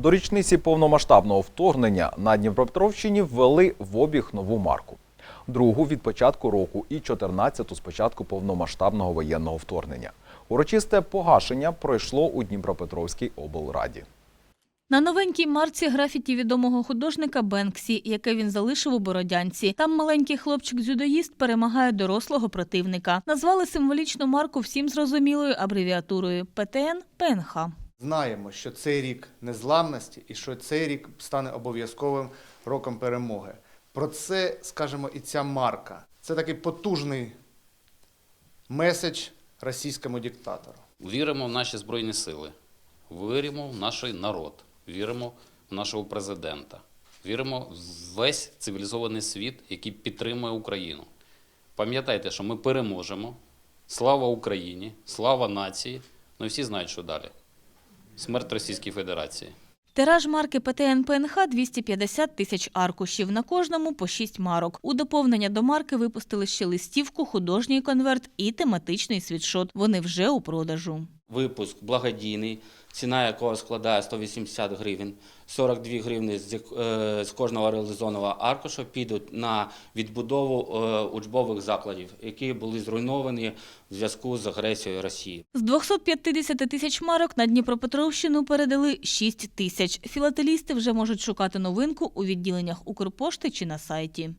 До річниці повномасштабного вторгнення на Дніпропетровщині ввели в обіг нову марку. Другу від початку року і 14-ту з початку повномасштабного воєнного вторгнення. Урочисте погашення пройшло у Дніпропетровській облраді. На новенькій марці графіті відомого художника Бенксі, яке він залишив у Бородянці. Там маленький хлопчик-дзюдоїст перемагає дорослого противника. Назвали символічну марку всім зрозумілою абревіатурою ПТН ПНХ. Знаємо, що цей рік незламності і що цей рік стане обов'язковим роком перемоги. Про це, скажімо, і ця марка. Це такий потужний меседж російському диктатору. Віримо в наші Збройні Сили, віримо в наш народ, віримо в нашого президента, віримо в весь цивілізований світ, який підтримує Україну. Пам'ятайте, що ми переможемо. Слава Україні, слава нації. Ну і всі знають, що далі. Смерть Російської Федерації. Тираж марки ПТН ПНХ 250 тисяч аркушів, на кожному по 6 марок. У доповнення до марки випустили ще листівку, художній конверт і тематичний світшот. Вони вже у продажу. Випуск благодійний, ціна якого складає 180 гривень. 42 гривні з, е, з кожного реалізованого аркуша підуть на відбудову е, учбових закладів, які були зруйновані в зв'язку з агресією Росії. З 250 тисяч марок на Дніпропетровщину передали 6 тисяч. Філателісти вже можуть шукати новинку у відділеннях Укрпошти чи на сайті.